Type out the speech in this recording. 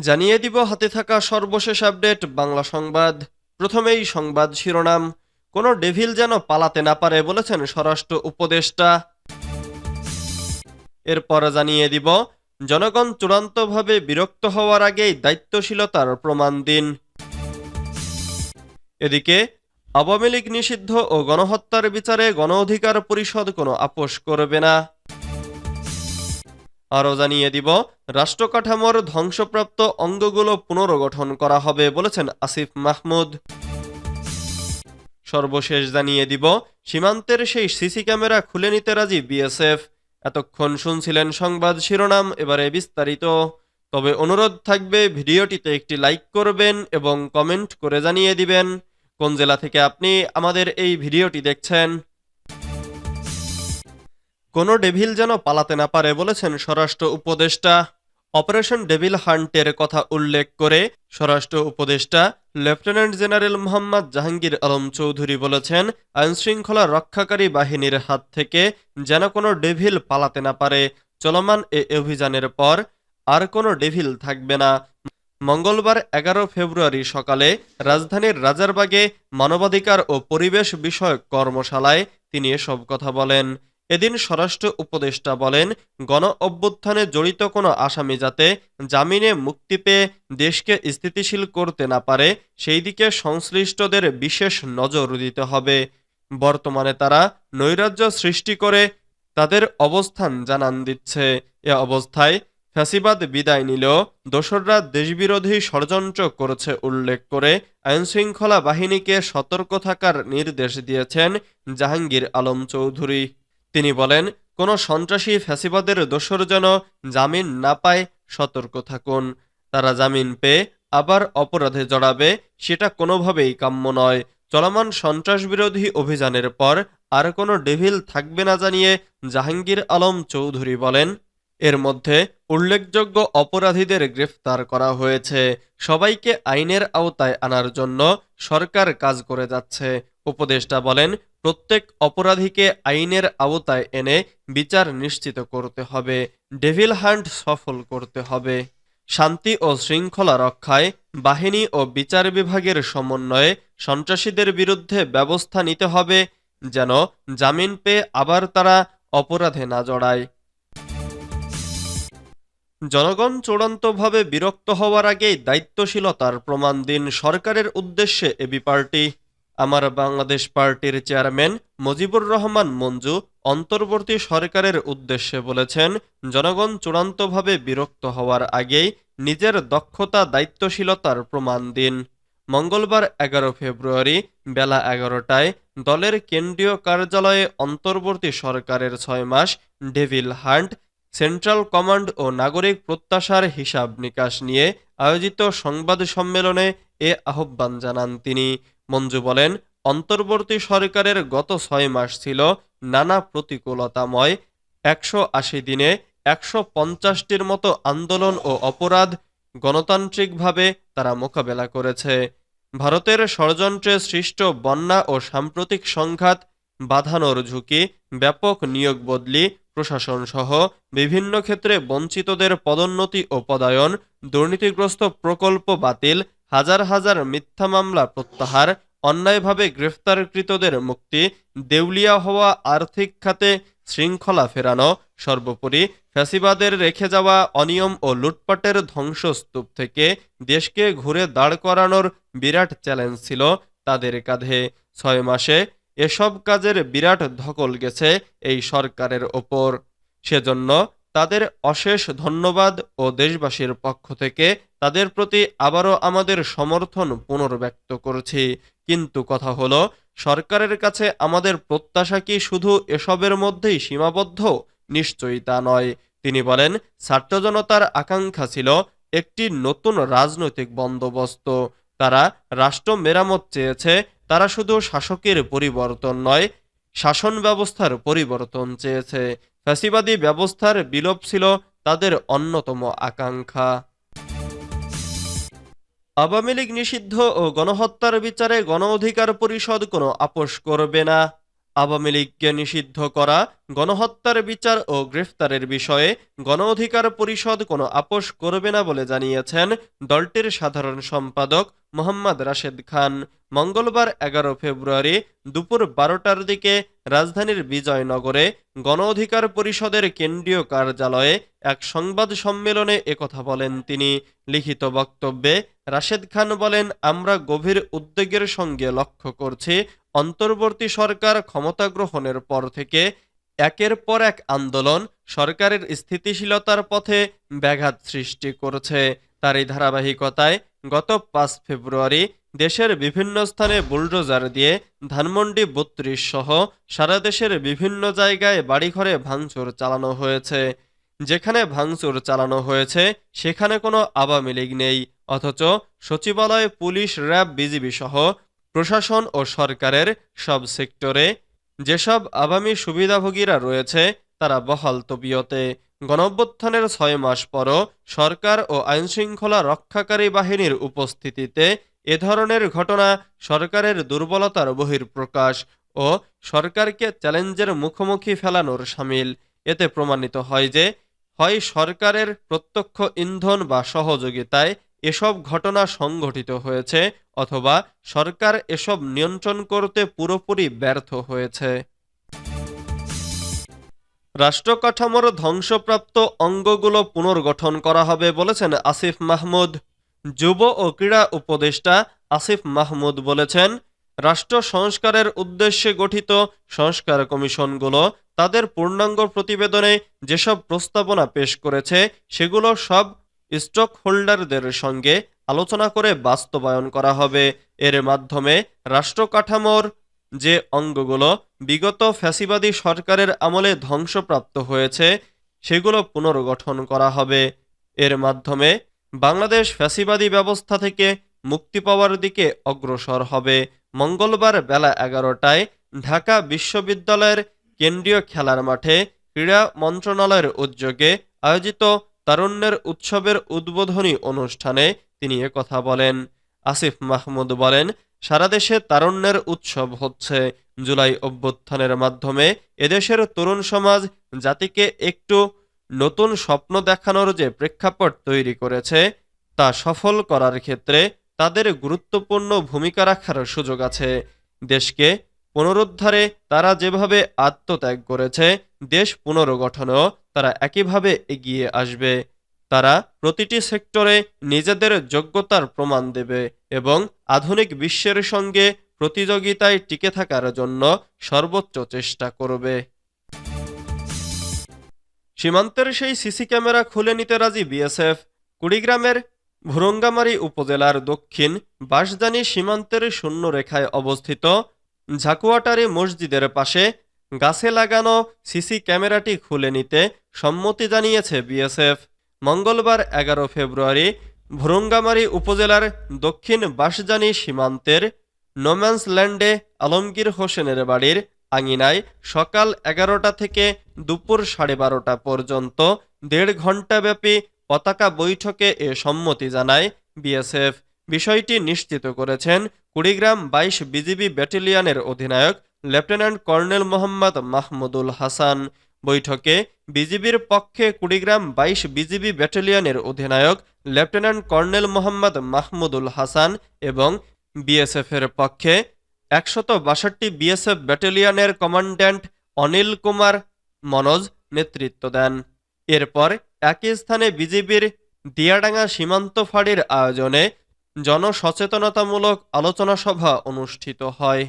জানিয়ে দিব হাতে থাকা সর্বশেষ আপডেট, বাংলা সংবাদ। প্রথমেই সংবাদ শিরোনাম। কোনো ডেভিল যেন পালাতে না পারে বলেছেন স্বরাষ্ট্র উপদেষ্টা। এরপর জানিয়ে দিব, জনগণ চূড়ান্তভাবে বিরক্ত হওয়ার আগেই দায়িত্বশীলতার প্রমাণ দিন। এদিকে, আওয়ামী লীগ নিষিদ্ধ ও গণহত্যার বিচারে গণ অধিকার পরিষদ কোনো আপোষ করবে না। আরও জানিয়ে দিব, রাষ্ট্রকাঠামোর ধ্বংসপ্রাপ্ত অঙ্গগুলো পুনর্গঠন করা হবে বলেছেন আসিফ মাহমুদ। সর্বশেষ জানিয়ে দিব, সীমান্তের সেই সিসি ক্যামেরা খুলে নিতে রাজি বিএসএফ। এতক্ষণ শুনছিলেন সংবাদ শিরোনাম, এবারে বিস্তারিত। তবে অনুরোধ থাকবে, ভিডিওটিতে একটি লাইক করবেন এবং কমেন্ট করে জানিয়ে দিবেন। কোন জেলা থেকে আপনি আমাদের এই ভিডিওটি দেখছেন? কোনো ডেভিল যেন পালাতে না পারে বলেছেন স্বরাষ্ট্র উপদেষ্টা। অপারেশন ডেভিল হান্টের কথা উল্লেখ করে স্বরাষ্ট্র উপদেষ্টা লেফটেন্যান্ট জেনারেল মোহাম্মদ জাহাঙ্গীর আলম চৌধুরী বলেছেন, আইনশৃঙ্খলা রক্ষাকারী বাহিনীর হাত থেকে যেন কোনো ডেভিল পালাতে না পারে। চলমান এ অভিযানের পর আর কোনো ডেভিল থাকবে না। মঙ্গলবার এগারো ফেব্রুয়ারি সকালে রাজধানীর রাজারবাগে মানবাধিকার ও পরিবেশ বিষয়ক কর্মশালায় তিনি এসব কথা বলেন। এদিন স্বরাষ্ট্র উপদেষ্টা বলেন, গণ অভ্যুত্থানে জড়িত কোনো আসামি যাতে জামিনে মুক্তি পেয়ে দেশকে স্থিতিশীল করতে না পারে, সেই দিকে সংশ্লিষ্টদের বিশেষ নজর দিতে হবে। বর্তমানে তারা নৈরাজ্য সৃষ্টি করে তাদের অবস্থান জানান দিচ্ছে। এ অবস্থায় ফ্যাসিবাদ বিদায় নিলেও দোসররা দেশবিরোধী ষড়যন্ত্র করেছে উল্লেখ করে আইনশৃঙ্খলা বাহিনীকে সতর্ক থাকার নির্দেশ দিয়েছেন জাহাঙ্গীর আলম চৌধুরী। তিনি বলেন, কোনো সন্ত্রাসী ফ্যাসিবাদের দোসর যেন জামিন না পায়, সতর্ক থাকুন। তারা জামিন পেয়ে আবার অপরাধে জড়াবে, সেটা কোনোভাবেই কাম্য নয়। চলমান সন্ত্রাস বিরোধী অভিযানের পর আর কোনো ডেভিল থাকবে না জানিয়ে জাহাঙ্গীর আলম চৌধুরী বলেন, এর মধ্যে উল্লেখযোগ্য অপরাধীদের গ্রেফতার করা হয়েছে। সবাইকে আইনের আওতায় আনার জন্য সরকার কাজ করে যাচ্ছে। উপদেষ্টা বলেন, প্রত্যেক অপরাধীকে আইনের আওতায় এনে বিচার নিশ্চিত করতে হবে, ডেভিল হান্ট সফল করতে হবে। শান্তি ও শৃঙ্খলা রক্ষায় বাহিনী ও বিচার বিভাগের সমন্বয়ে সন্ত্রাসীদের বিরুদ্ধে ব্যবস্থা নিতে হবে, যেন জামিন পেয়ে আবার তারা অপরাধে না জড়ায়। জনগণ চূড়ান্তভাবে বিরক্ত হওয়ার আগেই দায়িত্বশীলতার প্রমাণ দিন সরকারের উদ্দেশ্যে এবি পার্টি। আমার বাংলাদেশ পার্টির চেয়ারম্যান মুজিবুর রহমান মঞ্জু অন্তর্বর্তী সরকারের উদ্দেশ্যে বলেছেন, জনগণ চূড়ান্তভাবে বিরক্ত হওয়ার আগেই নিজের দক্ষতা, দায়িত্বশীলতার প্রমাণ দিন। মঙ্গলবার এগারো ফেব্রুয়ারি বেলা এগারোটায় দলের কেন্দ্রীয় কার্যালয়ে অন্তর্বর্তী সরকারের ছয় মাস ডেভিল হান্ট, সেন্ট্রাল কমান্ড ও নাগরিক প্রত্যাশার হিসাব নিকাশ নিয়ে আয়োজিত সংবাদ সম্মেলনে এ আহ্বান জানান তিনি। মঞ্জু বলেন, অন্তর্বর্তী সরকারের গত ছয় মাস ছিল নানা প্রতিকূলতাময়। একশো আশি দিনে একশো পঞ্চাশটির মতো আন্দোলন ও অপরাধ গণতান্ত্রিকভাবে তারা মোকাবেলা করেছে। ভারতের ষড়যন্ত্রে সৃষ্ট বন্যা ও সাম্প্রতিক সংঘাত, বাধানোর ঝুঁকি, ব্যাপক নিয়োগ বদলি প্রশাসন সহ বিভিন্ন ক্ষেত্রে বঞ্চিতদের পদোন্নতি ও পদায়ন, দুর্নীতিগ্রস্ত প্রকল্প বাতিল হাজার হাজার মিথ্যা মামলা প্রত্যাহার, অন্যায়ভাবে গ্রেফতারকৃতদের মুক্তি, দেউলিয়া হওয়া আর্থিক খাতে শৃঙ্খলা ফেরানো, সর্বোপরি ফ্যাসিবাদের রেখে যাওয়া অনিয়ম ও লুটপাটের ধ্বংসস্তূপ থেকে দেশকে ঘুরে দাঁড় করানোর বিরাট চ্যালেঞ্জ ছিল তাদের কাঁধে। ছয় মাসে এসব কাজের বিরাট ধকল গেছে এই সরকারের ওপর। সেজন্য তাদের অশেষ ধন্যবাদ ও দেশবাসীর পক্ষ থেকে তাদের প্রতি আবারও আমাদের সমর্থন পুনর্ব্যক্ত করছি। কিন্তু কথা হলো, সরকারের কাছে আমাদের প্রত্যাশা কি শুধু এসবের মধ্যেই সীমাবদ্ধ? নিশ্চয়ই তা নয়। তিনি বলেন, ছাত্র জনতার আকাঙ্ক্ষা ছিল একটি নতুন রাজনৈতিক বন্দোবস্ত। তারা রাষ্ট্র মেরামত চেয়েছে, তারা শুধু শাসকের পরিবর্তন নয়, শাসন ব্যবস্থার পরিবর্তন চেয়েছে। ফ্যাসিবাদী ব্যবস্থার বিলোপ ছিল তাদের অন্যতম আকাঙ্ক্ষা। আওয়ামী লীগ নিষিদ্ধ ও গণহত্যার বিচারে গণ অধিকার পরিষদ কোনো আপোষ করবে না। আওয়ামী লীগকে নিষিদ্ধ করা, গণহত্যার বিচার ও গ্রেফতারের বিষয়ে গণ অধিকার পরিষদ কোনো আপোষ করবে না বলে জানিয়েছেন দলটির সাধারণ সম্পাদক মোহাম্মদ রাশেদ খান মঙ্গলবার এগারো ফেব্রুয়ারি দুপুর বারোটার দিকে রাজধানীর বিজয়নগরে গণ অধিকার পরিষদের কেন্দ্রীয় কার্যালয়ে এক সংবাদ সম্মেলনে একথা বলেন তিনি। লিখিত বক্তব্যে রাশেদ খান বলেন, আমরা গভীর উদ্বেগের সঙ্গে লক্ষ্য করছি, অন্তর্বর্তী সরকার ক্ষমতা গ্রহণের পর থেকে একের পর এক আন্দোলন সরকারের স্থিতিশীলতার পথে ব্যাঘাত সৃষ্টি করছে। তারই ধারাবাহিকতায় গত পাঁচ ফেব্রুয়ারি দেশের বিভিন্ন স্থানে বুলডোজার দিয়ে ধানমন্ডি বত্রিশ সহ সারা দেশের বিভিন্ন জায়গায় বাড়িঘরে ভাঙচুর চালানো হয়েছে। যেখানে ভাঙচুর চালানো হয়েছে, সেখানে কোনো আওয়ামী লীগ নেই। অথচ সচিবালয়, পুলিশ, র্যাব, বিজিবি সহ প্রশাসন ও সরকারের সব সেক্টরে যেসব আবামী সুবিধাভোগীরা রয়েছে, তারা বহাল তবিয়তে। গণঅভ্যুত্থানের ছয় মাস পরও সরকার ও আইনশৃঙ্খলা রক্ষাকারী বাহিনীর উপস্থিতিতে এ ধরনের ঘটনা সরকারের দুর্বলতার বহিঃপ্রকাশ ও সরকারকে চ্যালেঞ্জের মুখোমুখি ফেলানোর সামিল। এতে প্রমাণিত হয় যে, হয় সরকারের প্রত্যক্ষ ইন্ধন বা সহযোগিতায় এসব ঘটনা সংঘটিত হয়েছে অথবা সরকার এসব নিয়ন্ত্রণ করতে পুরোপুরি ব্যর্থ হয়েছে। রাষ্ট্র কাঠামোর ধ্বংসপ্রাপ্ত অঙ্গগুলো পুনর্গঠন করা হবে বলেছেন আসিফ মাহমুদ। যুব ও ক্রীড়া উপদেষ্টা আসিফ মাহমুদ বলেছেন, রাষ্ট্র সংস্কারের উদ্দেশ্যে গঠিত সংস্কার কমিশনগুলো তাদের পূর্ণাঙ্গ প্রতিবেদনে যেসব প্রস্তাবনা পেশ করেছে, সেগুলো সব স্টক হোল্ডারদের সঙ্গে আলোচনা করে বাস্তবায়ন করা হবে। এর মাধ্যমে রাষ্ট্র কাঠামোর যে অঙ্গগুলো বিগত ফ্যাসিবাদী সরকারের আমলে ধ্বংসপ্রাপ্ত হয়েছে, সেগুলো পুনর্গঠন করা হবে। এর মাধ্যমে বাংলাদেশ ফ্যাসিবাদী ব্যবস্থা থেকে মুক্তি পাওয়ার দিকে অগ্রসর হবে। মঙ্গলবার বেলা এগারোটায় ঢাকা বিশ্ববিদ্যালয়ের কেন্দ্রীয় খেলার মাঠে ক্রীড়া মন্ত্রণালয়ের উদ্যোগে আয়োজিত তারুণ্যের উৎসবের উদ্বোধনী অনুষ্ঠানে তিনি কথা বলেন। আসিফ মাহমুদ বলেন সারা দেশে তারুণ্যের উৎসব হচ্ছে জুলাই অভ্যুত্থানের মাধ্যমে। এদেশের তরুণ সমাজ জাতিকে একটু নতুন স্বপ্ন দেখানোর যে প্রেক্ষাপট তৈরি করেছে, তা সফল করার ক্ষেত্রে তাদের গুরুত্বপূর্ণ ভূমিকা রাখার সুযোগ আছে। দেশকে পুনরুদ্ধারে তারা যেভাবে আত্মত্যাগ করেছে, দেশ পুনর্গঠনেও তারা একইভাবে এগিয়ে আসবে। তারা প্রতিটি সেক্টরে নিজেদের যোগ্যতার প্রমাণ দেবে এবং আধুনিক বিশ্বের সঙ্গে প্রতিযোগিতায় টিকে থাকার জন্য সর্বোচ্চ চেষ্টা করবে। সীমান্তের সেই সিসি ক্যামেরা খুলে নিতে রাজি বিএসএফ। কুড়িগ্রামের ভুরঙ্গামারী উপজেলার দক্ষিণ বাঁশদানি সীমান্তের শূন্য রেখায় অবস্থিত ঝাকুয়াটারি মসজিদের পাশে গাছে লাগানো সিসি ক্যামেরাটি খুলে নিতে সম্মতি জানিয়েছে বিএসএফ। মঙ্গলবার এগারো ফেব্রুয়ারি ভুরঙ্গামারী উপজেলার দক্ষিণ বাঁশজানি সীমান্তের নোম্যান্স ল্যান্ডে আলমগীর হোসেনের বাড়ির আঙিনায় সকাল এগারোটা থেকে দুপুর সাড়ে বারোটা পর্যন্ত দেড় ঘণ্টাব্যাপী পতাকা বৈঠকে এ সম্মতি জানায় বিএসএফ। বিষয়টি নিশ্চিত করেছেন কুড়িগ্রাম বাইশ বিজিবি ব্যাটালিয়নের অধিনায়ক লেফটেন্যান্ট কর্নেল মোহাম্মদ মাহমুদুল হাসান। বৈঠকে বিজিবির পক্ষে কুড়িগ্রাম বাইশ বিজিবি ব্যাটালিয়নের অধিনায়ক, লেফটেন্যান্ট কর্নেল মোহাম্মদ মাহমুদুল হাসান এবং বিএসএফের পক্ষে একশত বাষট্টি বিএসএফ ব্যাটালিয়নের কমান্ড্যান্ট অনিল কুমার মনোজ নেতৃত্ব দেন। এরপর একই স্থানে বিজিবির দিয়াডাঙ্গা সীমান্ত ফাঁড়ির আয়োজনে জনসচেতনতামূলক আলোচনা সভা অনুষ্ঠিত হয়।